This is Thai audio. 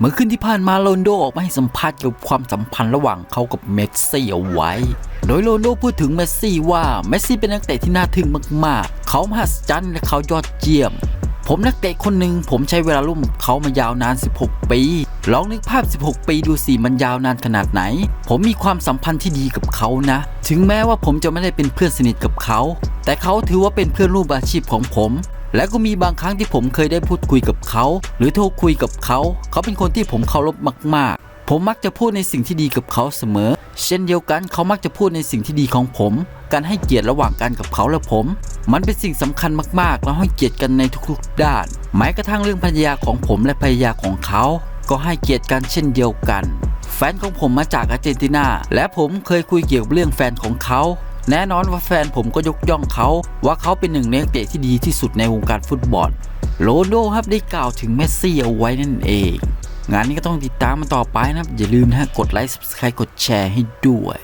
เมื่อคืนที่ผ่านมาโรนโดออกมาให้สัมภาษณ์เกี่ยวกับความสัมพันธ์ระหว่างเขากับเมสซี่เอาไว้ โดยโรนโดพูดถึงเมสซี่ว่าเมสซี่เป็นนักเตะที่น่าทึ่งมากๆ เขามหัศจรรย์และเขายอดเยี่ยม ผมนักเตะคนหนึ่งผมใช้เวลาร่วมเขามายาวนาน 16 ปี ลองนึกภาพ 16 ปีดูสิมันยาวนานขนาดไหน ผมมีความสัมพันธ์ที่ดีกับเขานะ ถึงแม้ว่าผมจะไม่ได้เป็นเพื่อนสนิทกับเขา แต่เขาถือว่าเป็นเพื่อนร่วมอาชีพของผม และก็มีบางครั้งที่ผมเคยได้พูดคุยกับเขา หรือโทรคุยกับเขา เขาเป็นคนที่ผมเคารพมาก ๆ ผมมักจะพูดในสิ่งที่ดีกับเขาเสมอ เช่นเดียวกันเขามักจะพูดในสิ่งที่ดีของผม การให้เกียรติระหว่างกันกับเขาและผม มันเป็นสิ่งสำคัญมาก ๆ แล้วให้เกียรติกันในทุกๆ ด้านแม้กระทั่งเรื่องภรรยาของผมและภรรยาของเขา ก็ให้เกียรติกันเช่นเดียวกัน แฟนของผมมาจากอาร์เจนตินาและผมเคยคุยเกี่ยวกับเรื่องแฟนของเขา แน่นอนว่าแฟนผมก็ยกย่องเขา ว่าเขาเป็นหนึ่งในนัเตะที่ดีที่สุดในวงการฟุตบอล โรโดครับได้กล่าวถึงเมสซี่เอาไว้นั่นเอง งานนี้ก็ต้องติดตามมันต่อไปนะครับ อย่าลืมนะกดไลค์ subscribe กดแชร์ให้ด้วย